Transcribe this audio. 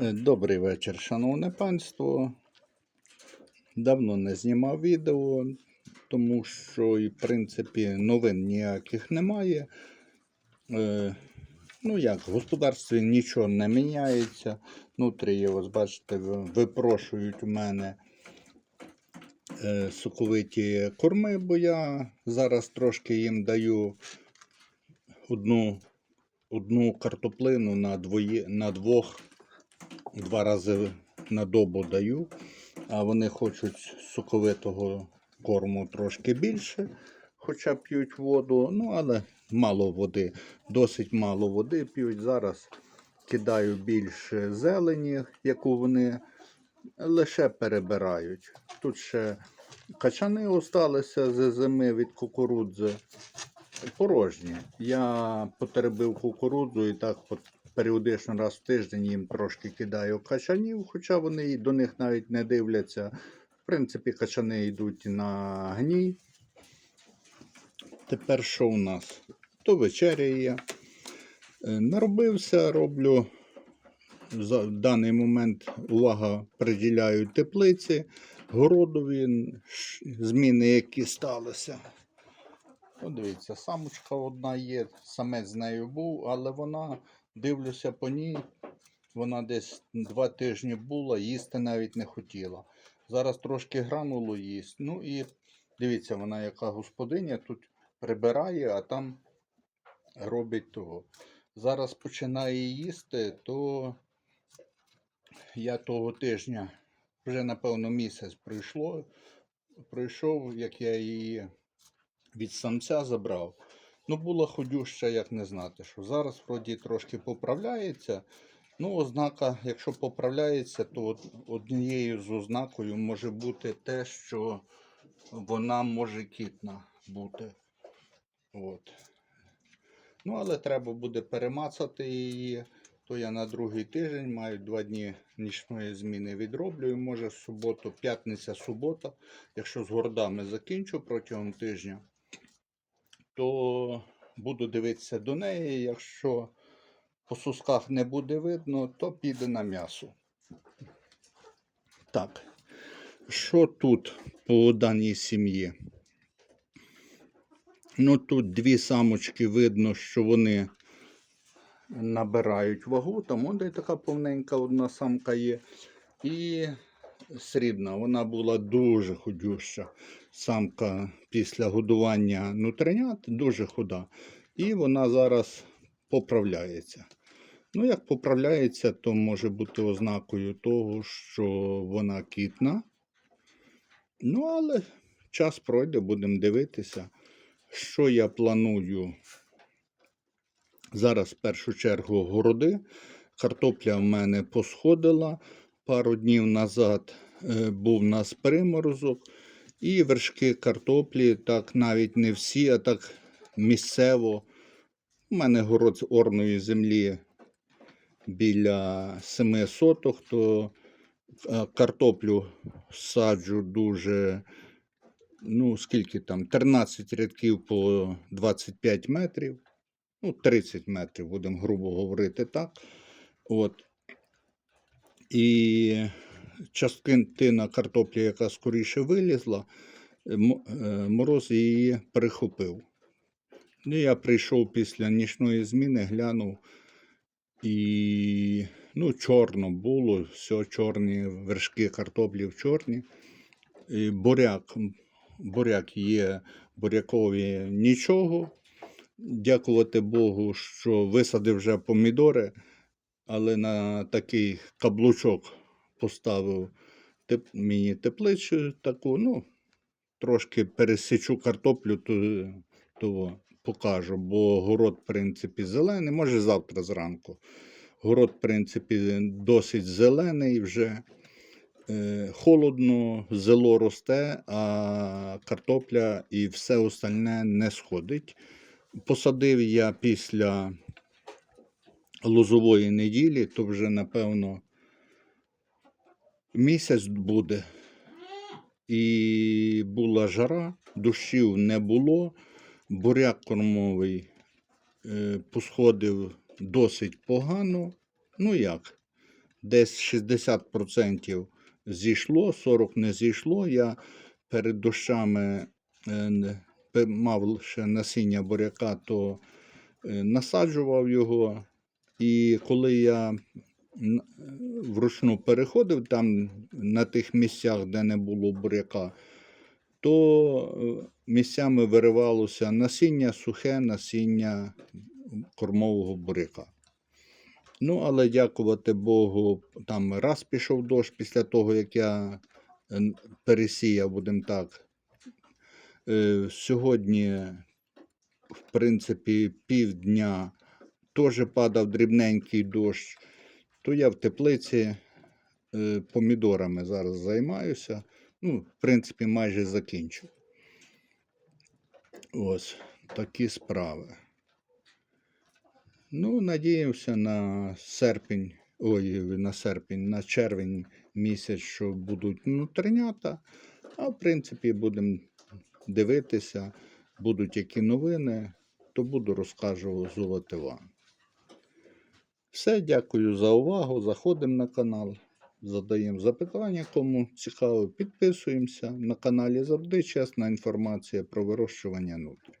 Е, Добрий вечір, шановне панство. Давно не знімав відео, тому що, і, в принципі, новин ніяких немає. Е, ну як, в господарстві нічого не міняється. Внутрі, ось бачите, випрошують у мене е, соковиті корми, бо я зараз трошки їм даю одну, одну картоплину на, двоє, на двох два рази на добу даю, а вони хочуть соковитого корму трошки більше, хоча п'ють воду, ну але мало води, досить мало води п'ють. Зараз кидаю більше зелені, яку вони лише перебирають. Тут ще качани осталися з зими від кукурудзи. Порожні. Я потеребив кукурудзу і так періодично раз в тиждень їм трошки кидаю качанів, хоча вони до них навіть не дивляться. В принципі, качани йдуть на гній. Тепер що у нас? То вечеряє. Е, Наробився, роблю. За даний момент увага приділяю теплиці, городові, зміни, які сталися. Подивіться, самочка одна є, самець з нею був, але вона, дивлюся по ній, вона десь два тижні була, їсти навіть не хотіла. Зараз трошки гранулу їсть. Ну і дивіться, вона яка господиня тут прибирає, а там робить того. Зараз починає їсти, то я того тижня, вже напевно місяць пройшло, пройшов, як я її від самця забрав. Ну, була ходюща, як не знати, що зараз вроді трошки поправляється. Ну, ознака, якщо поправляється, то однією з ознакою може бути те, що вона може кітна бути. От. Ну, але треба буде перемацати її. То я на другий тиждень маю два дні нічної зміни відроблюю. Може, в суботу, п'ятниця, субота. Якщо з гордами закінчу протягом тижня, то буду дивитися до неї. Якщо по сусках не буде видно, то піде на м'ясо. Так, що тут по даній сім'ї? Ну, тут дві самочки видно, що вони набирають вагу. Там он де така повненька одна самка є. І срібна, вона була дуже худюща. Самка після годування нутринят дуже худа. І вона зараз поправляється. Ну, як поправляється, то може бути ознакою того, що вона кітна. Ну, але час пройде, будемо дивитися, що я планую. Зараз в першу чергу городи. Картопля в мене посходила. Пару днів назад е, був у нас приморозок. І вершки картоплі, так навіть не всі, а так місцево. У мене город з орної землі біля 7 соток, то картоплю саджу дуже, ну скільки там, 13 рядків по 25 метрів. Ну, 30 метрів, будемо грубо говорити так. От. І частина картоплі, яка скоріше вилізла, е, е, мороз її прихопив. Ну, я прийшов після нічної зміни, глянув, і ну, чорно було, все чорні вершки картоплі в чорні. І буряк, буряк є, бурякові нічого. Дякувати Богу, що висадив вже помідори, але на такий каблучок поставив теп, мені теплицю таку, ну, трошки пересічу картоплю, то, то покажу, бо город, в принципі, зелений, може завтра зранку. Город, в принципі, досить зелений вже. Е, холодно, зело росте, а картопля і все остальне не сходить. Посадив я після лозової неділі, то вже, напевно, місяць буде. І була жара, дощів не було, буряк кормовий е, посходив досить погано. Ну як? десь 60% зійшло, 40% не зійшло. Я перед дощами е, мав ще насіння буряка, то е, насаджував його. І коли я вручну переходив там на тих місцях, де не було буряка, то е, місцями виривалося насіння, сухе насіння кормового буряка. Ну, але дякувати Богу, там раз пішов дощ після того, як я е, пересіяв, будемо так. Е, Сьогодні, в принципі, півдня теж падав дрібненький дощ, то я в теплиці е, помідорами зараз займаюся. Ну, в принципі, майже закінчив. Ось такі справи. Ну, надіємося на серпень, ой, на серпень, на червень місяць, що будуть внутрінята. А в принципі, будемо дивитися, будуть які новини, то буду розказувати вам. Все, дякую за увагу. Заходимо на канал, задаємо запитання, кому цікаво, підписуємося. На каналі завжди чесна інформація про вирощування нутрі.